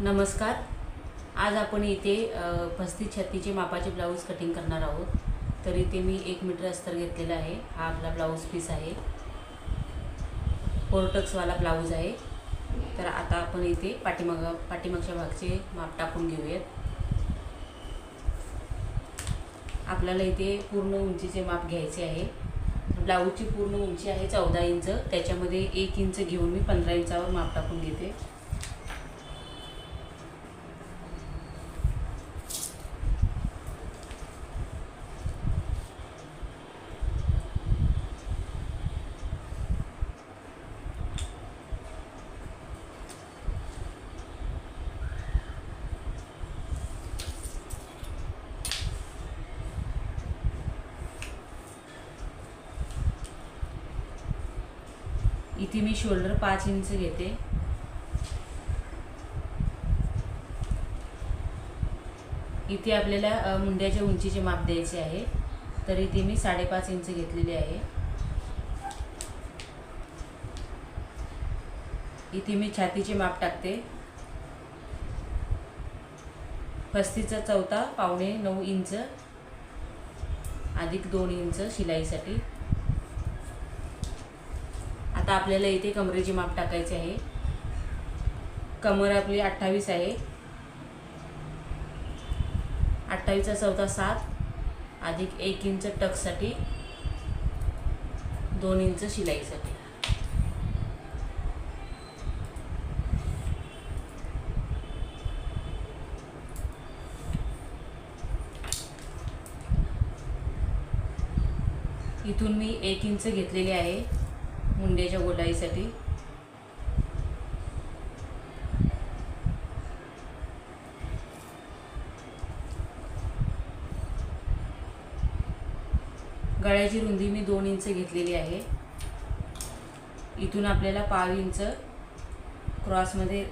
नमस्कार. आज आपण इथे पस्तीस छत्तीचे मापाचे ब्लाऊज कटिंग करणार आहोत. तर इथे मी एक मीटर अस्तर घेतलेला आहे. हा आपला ब्लाऊज पीस आहे. फोरटक्सवाला ब्लाऊज आहे. तर आता आपण इथे पाठीमाग पाठीमागच्या भागचे माप टाकून घेऊयात. आपल्याला इथे पूर्ण उंचीचे माप घ्यायचे आहे. ब्लाऊजची पूर्ण उंची आहे चौदा इंच. त्याच्यामध्ये एक इंच घेऊन मी पंधरा इंचावर माप टाकून घेते. इथे मी शोल्डर पाच इंच घेते. इथे आपल्याला मुंड्याच्या उंचीचे माप द्यायचे आहे. तर इथे मी साडेपाच इंच घेतलेले आहे. इथे मी छातीचे माप टाकते. पस्तीसचा चौथा पावणे नऊ इंच अधिक दोन इंच शिलाईसाठी. आता आपल्याला इथे कमरेचे माप टाकायचे आहे. कमर आपली अठ्ठावीस आहे. अठ्ठावीसचा चौथा सात अधिक एक इंच टकसाठी दोन इंच शिलाईसाठी. इथून मी एक इंच घेतलेली आहे. मुंड्याच्या गोलाईसाठी. गळ्याची रुंदी मी दोन इंच घेतलेली आहे. इथून आपल्याला पाव इंच क्रॉसमध्ये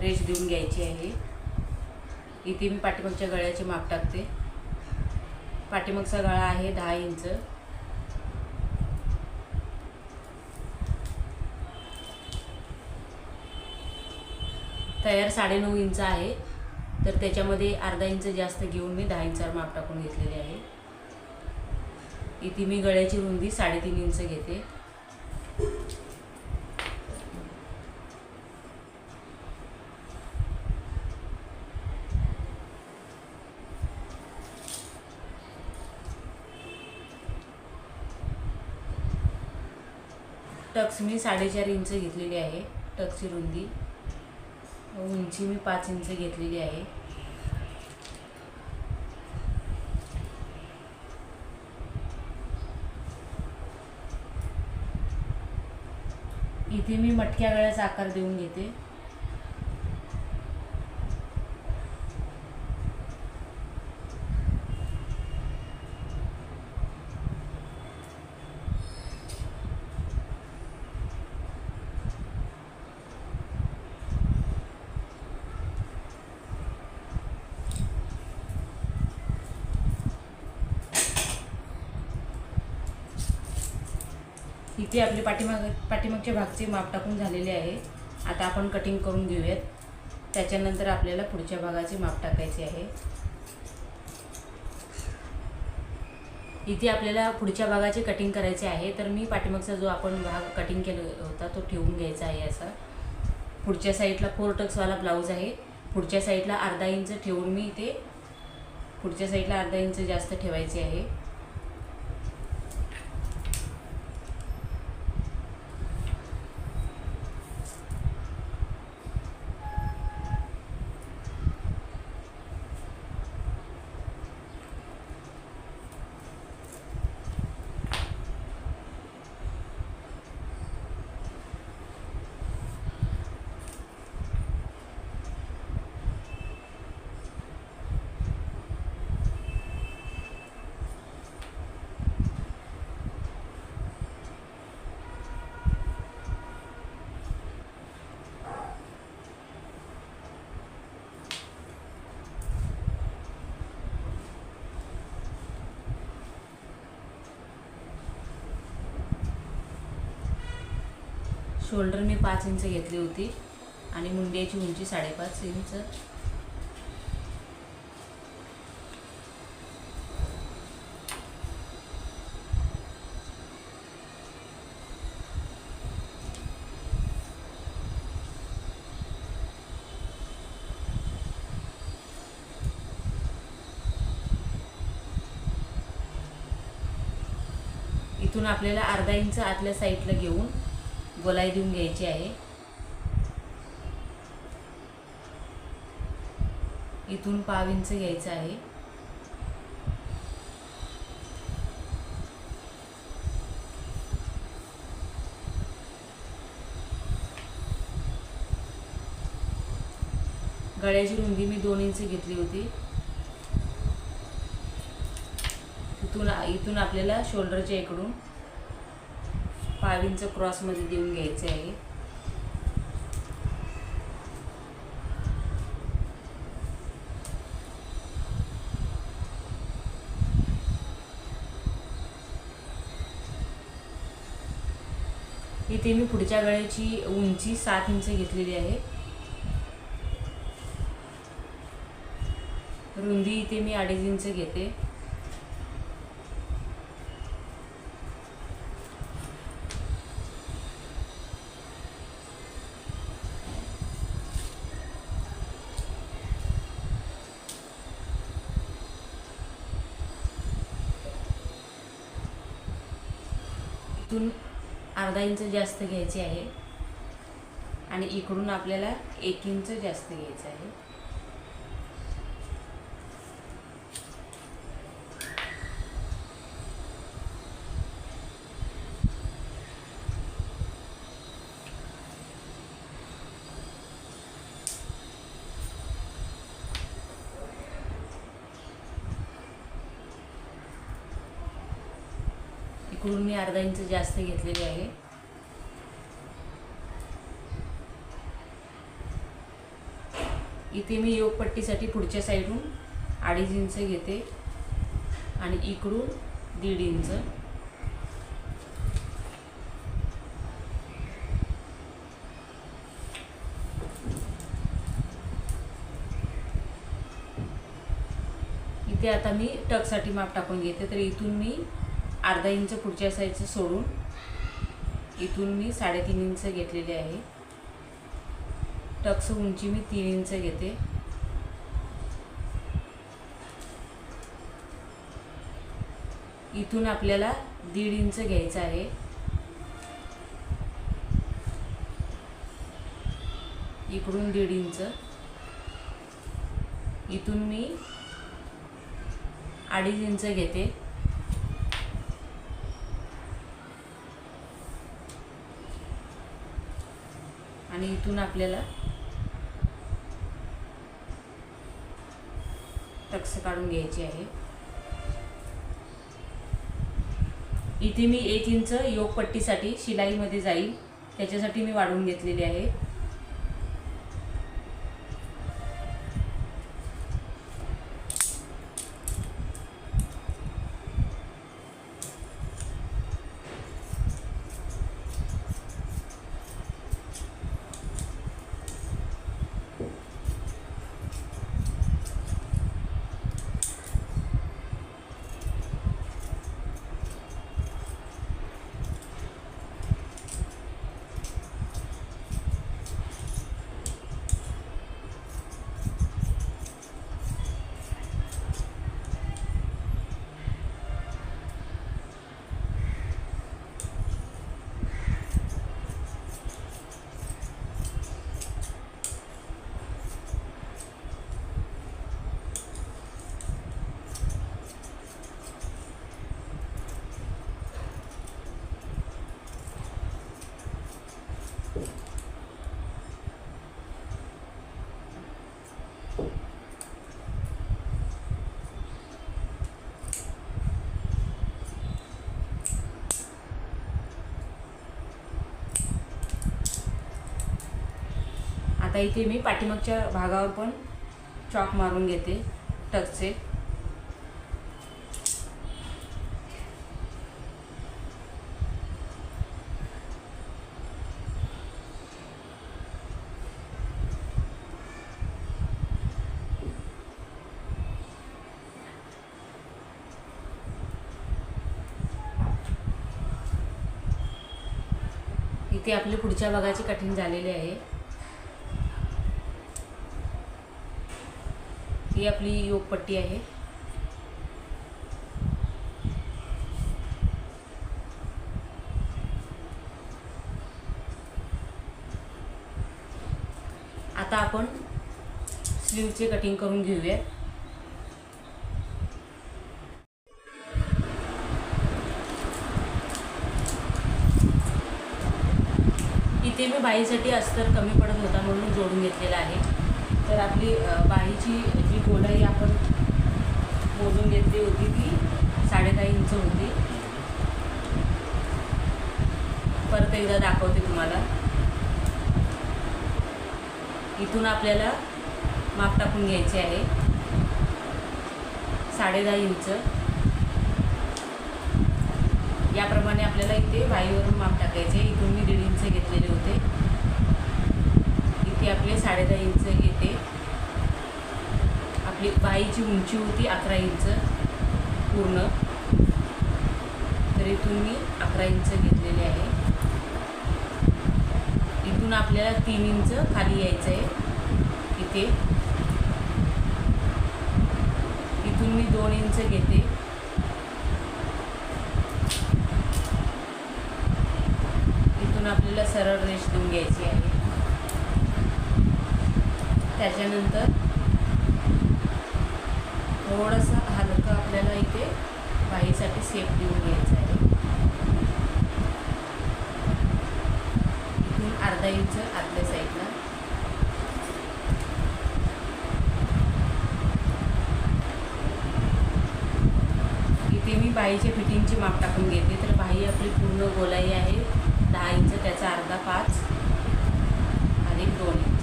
रेश देऊन घ्यायची आहे. इथे मी पाठीमागच्या गळ्याचे माप टाकते. पाठीमागचा गळा आहे दहा इंच. तयार साडेनऊ इंच आहे. तर त्याच्यामध्ये अर्धा इंच जास्त घेऊन मी दहा इंचावर माप टाकून घेतलेले आहे. इथे मी गळ्याची रुंदी साडेतीन इंच घेते. टक्स मी साडेचार इंच घेतलेली आहे टक्सची रुंदी. हो, उंची मी पाच इंच घेतलेली आहे. इथे मी मटक्या गळ्याचा आकार देऊन घेते. इथे आपले पाठीमाग पाठीमागच्या भागचे माप टाकून झालेले आहे. आता आपण कटिंग करून घेऊयात. त्याच्यानंतर आपल्याला पुढच्या भागाचे माप टाकायचे आहे. इथे आपल्याला पुढच्या भागाचे कटिंग करायचे आहे. तर मी पाठीमागचा जो आपण भाग कटिंग केला होता तो ठेवून घ्यायचा आहे असा. पुढच्या साईडला फोर टक्सवाला ब्लाऊज आहे. पुढच्या साईडला अर्धा इंच ठेवून मी इथे पुढच्या साईडला अर्धा इंच जास्त ठेवायचे आहे. शोल्डर मी पाच इंच घेतली होती. आणि मुंड्याची उंची साडेपाच इंच. इथून आपल्याला अर्धा इंच आतल्या साईडला घेऊन गोलाई देऊन घ्यायची आहे. इथून पाव इंच घ्यायचं आहे. गळ्याची रुंदी मी दोन इंच घेतली होती. इथून इथून आपल्याला शोल्डरच्या इकडून पाव इंच क्रॉसमध्ये देऊन घ्यायचे आहे. इथे मी पुढच्या गळ्याची उंची सात इंच घेतलेली आहे. रुंदी इथे मी अडीच इंच घेते. इथून अर्धा इंच जास्त घ्यायची आहे. आणि इकडून आपल्याला एक इंच जास्त घ्यायचं आहे. इकडून मी अर्धा इंच जास्त घेतलेली आहे. इथे मी योगपट्टीसाठी पुढच्या साईडून अडीच इंच घेते आणि इकडून दीड इंच. इथे आता मी टकसाठी माप टाकून घेते तर इथून मी अर्धा इंच पुढच्या साईडचं सोडून इथून मी साडेतीन इंच घेतलेले आहे. टक्स उंची मी तीन इंच घेते. इथून आपल्याला दीड इंच घ्यायचं आहे. इकडून दीड इंच. इथून मी अडीच इंच घेते. आणि इथून आपल्याला टक्स काढून घ्यायची आहे. इथे मी एक इंच योगपट्टीसाठी शिलाईमध्ये जाईल. त्याच्यासाठी मी वाढवून घेतलेली आहे. आता इथे मी पाठीमागच्या भागावर पण चॉक मारून घेते टचचे. इथे आपले पुढच्या भागाचे कठीण झालेले आहे. ही आपली योगपट्टी आहे. आता आपण स्लीवचे कटिंग करून घेऊया. इथे मी बाईसाठी अस्तर कमी पडत होता म्हणून जोडून घेतलेला आहे. तर आपली बाईची जी गोलाई आपण मोजून घेतली होती ती साडेदहा इंच होती. परत एकदा दाखवते तुम्हाला. इथून आपल्याला माप टाकून घ्यायचे आहे. साडेदहा इंच. याप्रमाणे आपल्याला इथे वाईवरून माप टाकायचे. इथून मी दीड इंच घेतलेले होते. इथे आपले साडेदहा इंच येते. आपली बाईची उंची होती अकरा इंच पूर्ण. तर इथून मी अकरा इंच घेतलेले आहे. इथून आपल्याला तीन इंच खाली यायचं आहे. इथे. इथून मी दोन इंच घेते. इथून आपल्याला सरळ रेष देऊन घ्यायची आहे. त्याच्यानंतर थोडंसं हलकं आपल्याला इथे बाईसाठी सेप देऊन घ्यायचं आहे. इथून अर्धा इंच आतल्या साईडला इथे मी बाईच्या फिटिंगची माप टाकून घेते. तर बाई आपली पूर्ण गोलाई आहे. दहा इंच त्याचा अर्धा पाच आणि दोन इंच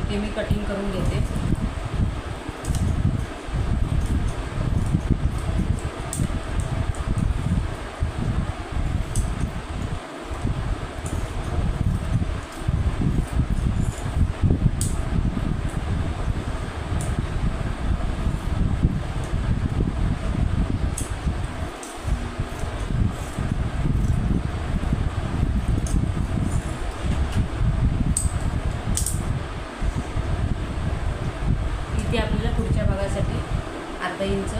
इथे मी कटिंग करून घेते इथे आपल्याला पुढच्या भागासाठी अर्धा इंच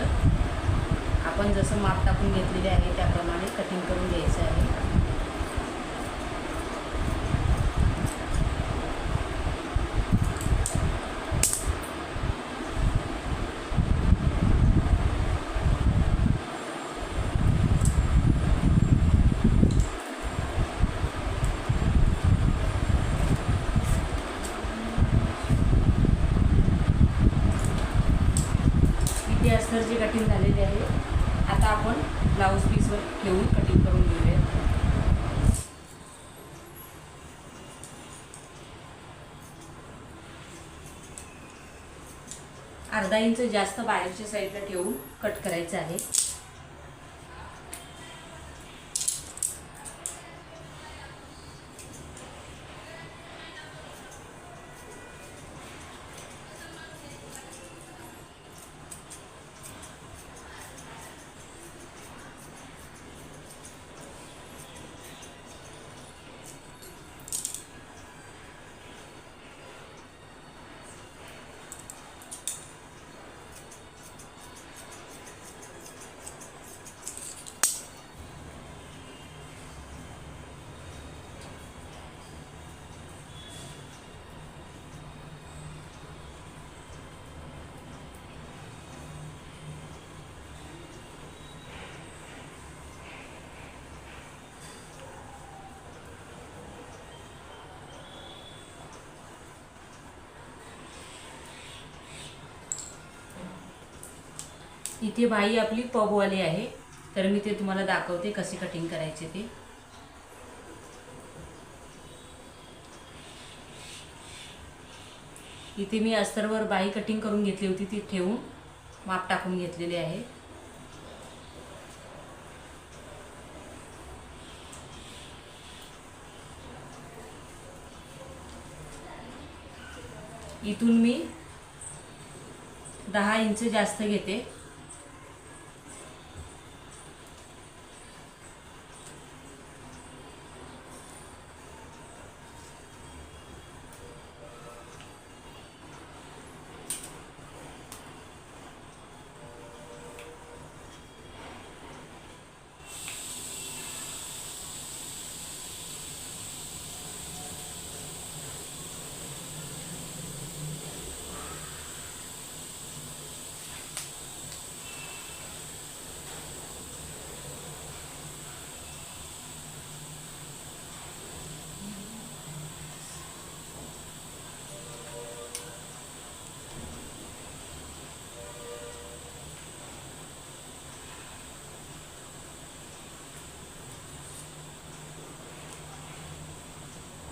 आपण जसं माप टाकून घेतलेले आहे त्याप्रमाणे कटिंग करून घ्यायचं आहे इथे अस्तरची कटिंग आहे. आता आपण ब्लाऊज पीसवर ठेवून कटिंग करून घेऊया. अर्धा इंच जास्त बाहेरच्या साईडला ठेवून कट करायचं आहे. इथे बाई आपली पबवाली आहे. तर मी ते तुम्हाला दाखवते कसे कटिंग करायचे ते. इथे मी अस्तरवर बाई कटिंग करून घेतली होती ती ठेवून माप टाकून घेतलेले आहे. इथून मी दहा इंच जास्त घेते.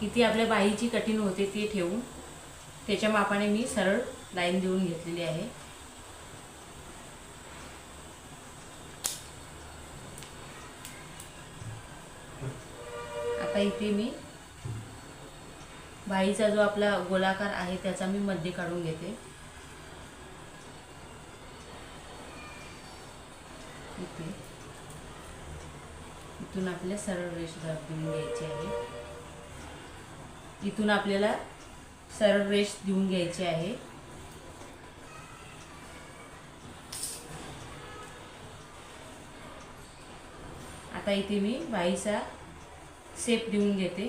किती आपल्या बाहीची कठीण होते ती ठेवून त्याच्या मापाने मी सरळ लाईन देऊन घेतलेली आहे. आता इथे मी बाईचा जो आपला गोलाकार आहे त्याचा मी मध्य काढून घेते. इथे. इथून आपल्या सरळ रेष देऊन घ्यायची आहे. इथून आपल्याला सरळ रेष देऊन घ्यायची आहे. आता इथे मी बाईचा सेप देऊन घेते.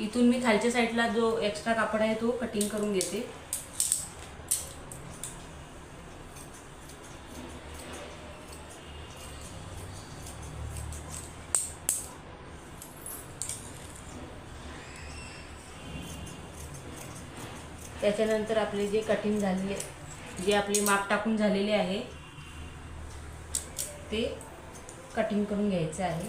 इथून मी खालच्या साईडला जो एक्स्ट्रा कापड आहे तो कटिंग करून घेते. त्याच्यानंतर आपले जे कटिंग झालेले जे आपले माप टाकून झालेले आहे ते कटिंग करून घ्यायचं आहे.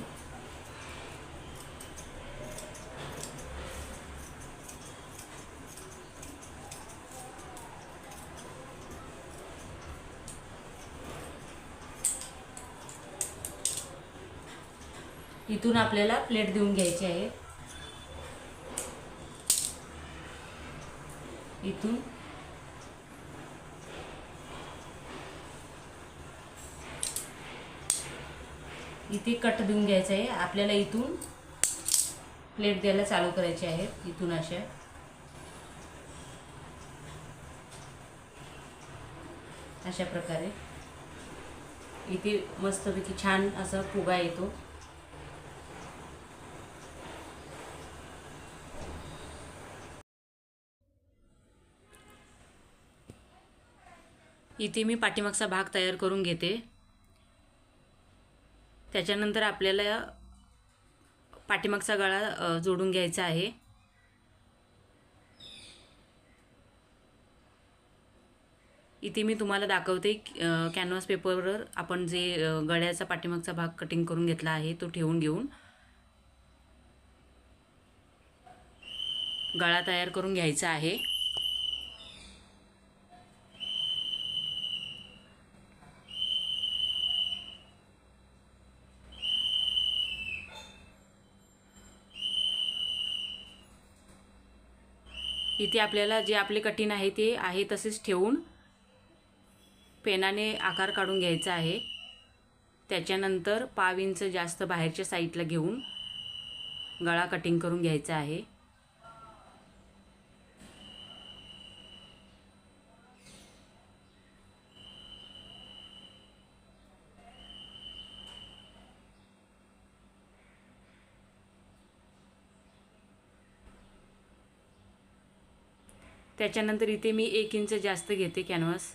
इथून आपल्याला प्लेट देऊन घ्यायची आहे. इथून. इथे कट देऊन घ्यायचं आहे. आपल्याला इथून प्लेट द्यायला चालू करायची आहे. इथून अशा. अशा प्रकारे. इथे मस्तपैकी छान असा फुगा येतो. इथे मी पाठीमागचा भाग तयार करून घेते. त्याच्यानंतर आपल्याला पाठीमागचा गळा जोडून घ्यायचा आहे. इथे मी तुम्हाला दाखवते कॅनव्हास पेपरवर आपण जे गळ्याचा पाठीमागचा भाग कटिंग करून घेतला आहे तो ठेवून घेऊन गळा तयार करून घ्यायचा आहे. इथे आपल्याला जे आपले कठीण आहे ते आहे तसेच ठेवून पेनाने आकार काढून घ्यायचा आहे. त्याच्यानंतर पाव इंच जास्त बाहेरच्या साईडला घेऊन गळा कटिंग करून घ्यायचा आहे. त्याच्यानंतर इथे मी एक इंच जास्त घेते कॅनव्हास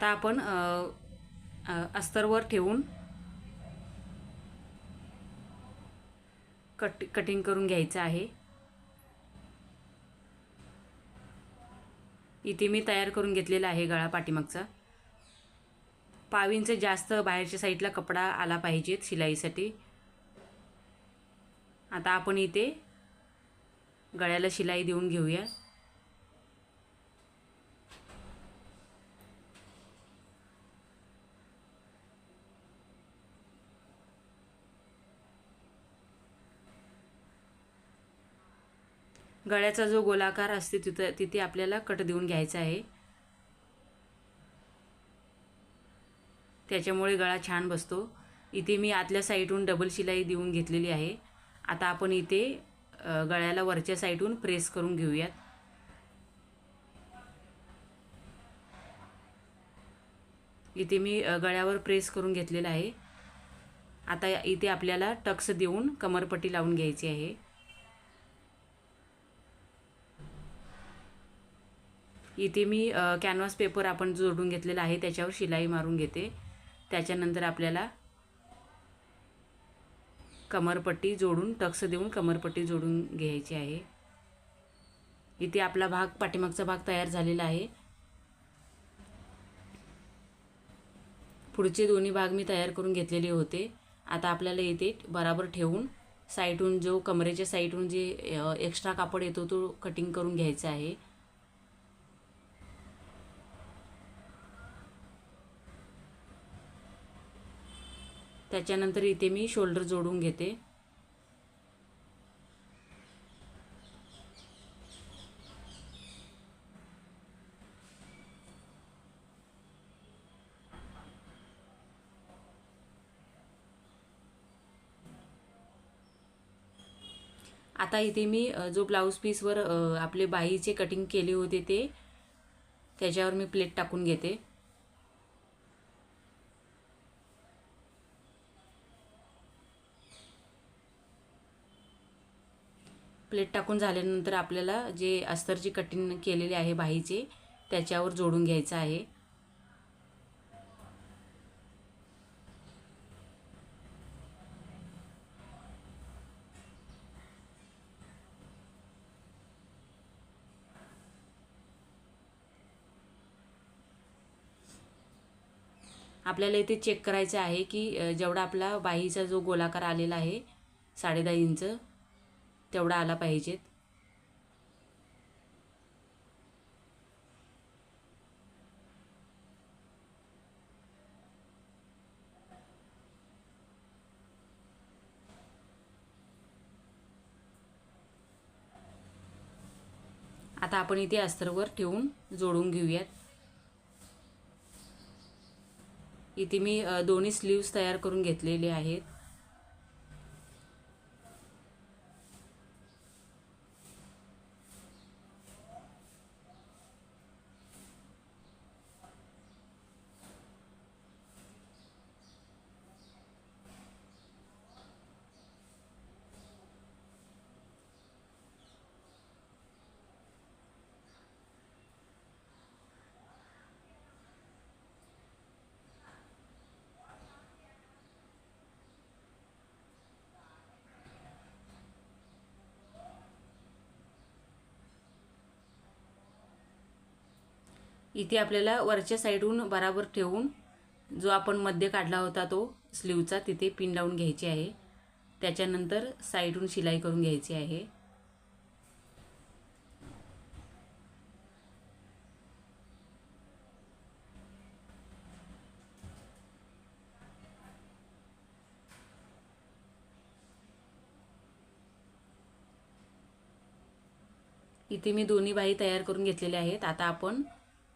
आता आपण अस्तरवर ठेवून कट कटिंग करून घ्यायचं आहे. इथे मी तयार करून घेतलेला आहे गळा पाठीमागचा. पावींचं जास्त बाहेरच्या साईडला कपडा आला पाहिजेत शिलाईसाठी. आता आपण इथे गळ्याला शिलाई देऊन घेऊया. गळ्याचा जो गोलाकार असते तिथं तिथे आपल्याला कट देऊन घ्यायचा आहे. त्याच्यामुळे गळा छान बसतो. इथे मी आतल्या साईडहून डबल शिलाई देऊन घेतलेली आहे. आता आपण इथे गळ्याला वरच्या साईडहून प्रेस करून घेऊयात. इथे मी गळ्यावर प्रेस करून घेतलेलं आहे. आता इथे आपल्याला टक्स देऊन कमरपट्टी लावून घ्यायची आहे. इथे मी कॅनव्हास पेपर आपण जोडून घेतलेला आहे त्याच्यावर शिलाई मारून घेते. त्याच्यानंतर आपल्याला कमरपट्टी जोडून टक्स देऊन कमरपट्टी जोडून घ्यायची आहे. इथे आपला भाग पाठीमागचा भाग तयार झालेला आहे. पुढचे दोन्ही भाग मी तयार करून घेतलेले होते. आता आपल्याला इथे बराबर ठेवून साईडहून जो कमरेच्या साईडहून जे एक्स्ट्रा कापड येतो तो कटिंग करून घ्यायचा आहे. त्याच्यानंतर इथे मी शोल्डर जोडून घेते. आता इथे मी जो ब्लाऊज पीसवर आपले बाईचे कटिंग केले होते ते त्याच्यावर मी प्लेट टाकून घेते. प्लेट टाकून झाल्यानंतर आपल्याला जे अस्तरची कटिंग केलेली आहे बाहीचे त्याच्यावर जोडून घ्यायचं आहे. आपल्याला इथे चेक करायचं आहे की जेवढा आपला बाहीचा जो गोलाकार आलेला आहे साडेदहा इंच तेवढा आला पाहिजेत. आता आपण इथे अस्तरवर ठेवून जोडून घेऊयात. इथे मी दोन्ही स्लीव्स तयार करून घेतलेले आहेत. इथे आपल्याला वरच्या साईडहून बराबर ठेवून जो आपण मध्य काढला होता तो स्लीवचा तिथे पिन लावून घ्यायची आहे. त्याच्यानंतर साईडहून शिलाई करून घ्यायची आहे. इथे मी दोन्ही बाही तयार करून घेतलेल्या आहेत. आता आपण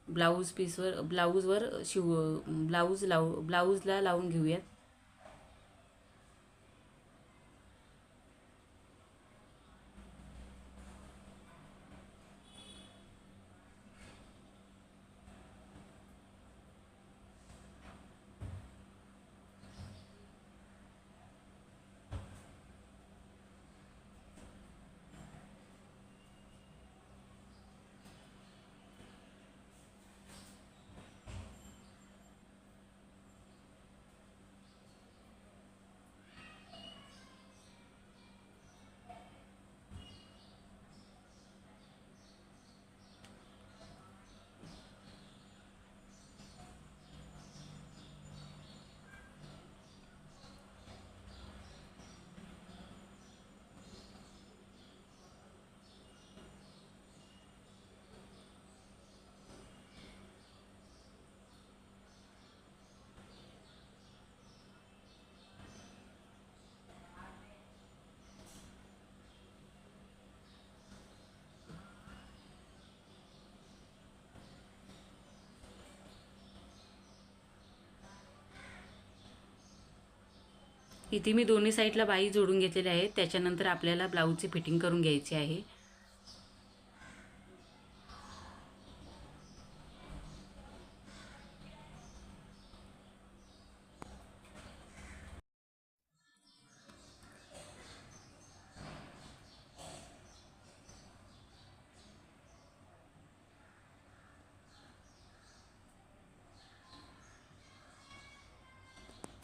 ब्लाऊज पीसवर ब्लाऊजवर शिव ब्लाऊज लावू ब्लाऊजला लावून घेऊयात. इथे मी दोन्ही साईडला बाई जोडून घेतलेल्या आहेत. त्याच्यानंतर आपल्याला ब्लाऊजची फिटिंग करून घ्यायची आहे.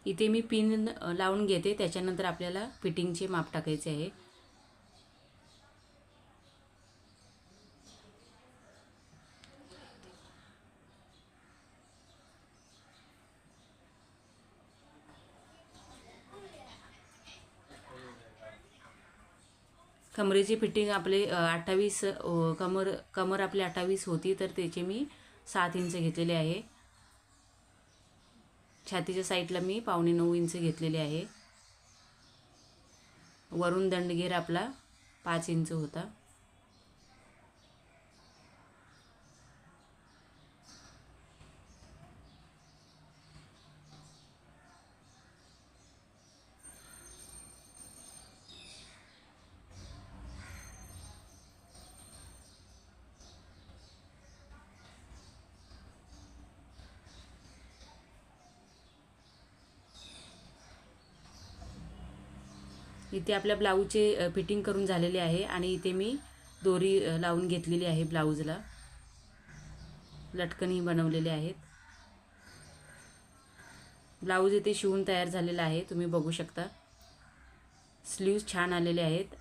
इथे मी पिन लावून घेते. त्याच्यानंतर आपल्याला फिटिंगचे माप टाकायचे आहे. कमरेची फिटिंग आपले अठ्ठावीस कमर कमर आपली अठ्ठावीस होती तर त्याचे मी सात इंच घेतलेले आहे. छातीच्या साईडला मी पावणे नऊ इंच घेतलेले आहे. वरून दंडगेर आपला पाच इंच होता. इथे आपल्या ब्लाऊजचे फिटिंग करून झालेले आहे आणि इथे मी दोरी लावून घेतलेली आहे ब्लाऊजला. लटकनही बनवलेले आहेत. ब्लाऊज इथे शिवून तयार झालेला आहे तुम्ही बघू शकता. स्लीव्ज छान आलेले आहेत.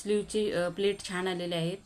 स्लीवची प्लेट छान आलेले आहेत.